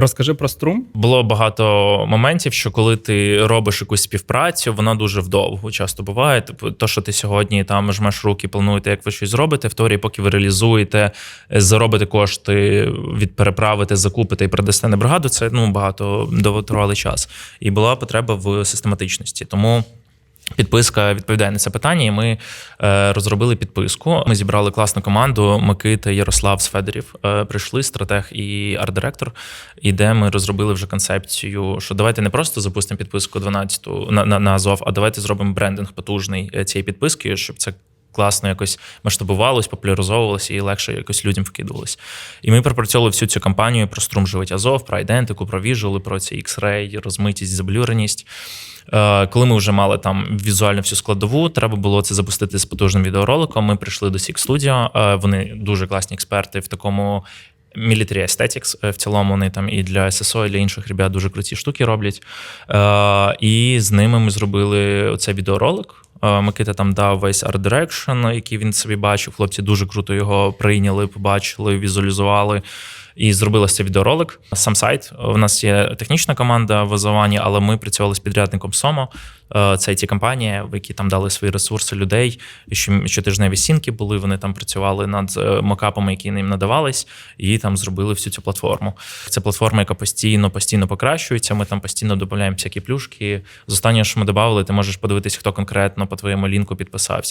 Розкажи про струм. Було багато моментів, що коли ти робиш якусь співпрацю, вона дуже вдовго часто буває. Типу, то, що ти сьогодні там жмеш руки, плануєте, як ви щось зробите, в теорії, поки ви реалізуєте, е, заробите кошти, від переправити, закупите і продасте на бригаду, це ну багато довготривалий час. І була потреба в систематичності. Тому. Підписка відповідає на це питання, і ми е, розробили підписку. Ми зібрали класну команду. Микита, Ярослав з Федорів е, прийшли, стратег і арт-директор. І де ми розробили вже концепцію, що давайте не просто запустимо підписку 12 на, на, на Азов, а давайте зробимо брендинг потужний е, цієї підписки, щоб це. Класно якось масштабувалось, популяризовувалося і легше якось людям вкидувалось. І ми пропрацьовували всю цю кампанію про струмживать Азов, про ідентику, про віжули, про ці X-ray, розмитість, заблюреність. Е, Коли ми вже мали там візуально всю складову, треба було це запустити з потужним відеороликом. Ми прийшли до Six Studio. Е, Вони дуже класні експерти в такому. Military Aesthetics, е, в цілому вони там і для SSO, і для інших ребят дуже круті штуки роблять. І з ними ми зробили оцей відеоролик. Е, Микита там дав весь арт дирекшн, який він собі бачив. Хлопці дуже круто його прийняли, побачили, візуалізували. І зробили цей відеоролик. Сам сайт. У нас є технічна команда в Азовані, але ми працювали з підрядником Сомо. Е, Це ті компанії, які там дали свої ресурси людей. Що- Щотижневі сінки були. Вони там працювали над е, мокапами, які їм надавались, і там зробили всю цю платформу. Це платформа, яка постійно, постійно покращується. Ми там постійно додаємо всякі плюшки. З останнього, що ми додали, ти можеш подивитись, хто конкретно по твоєму лінку підписався.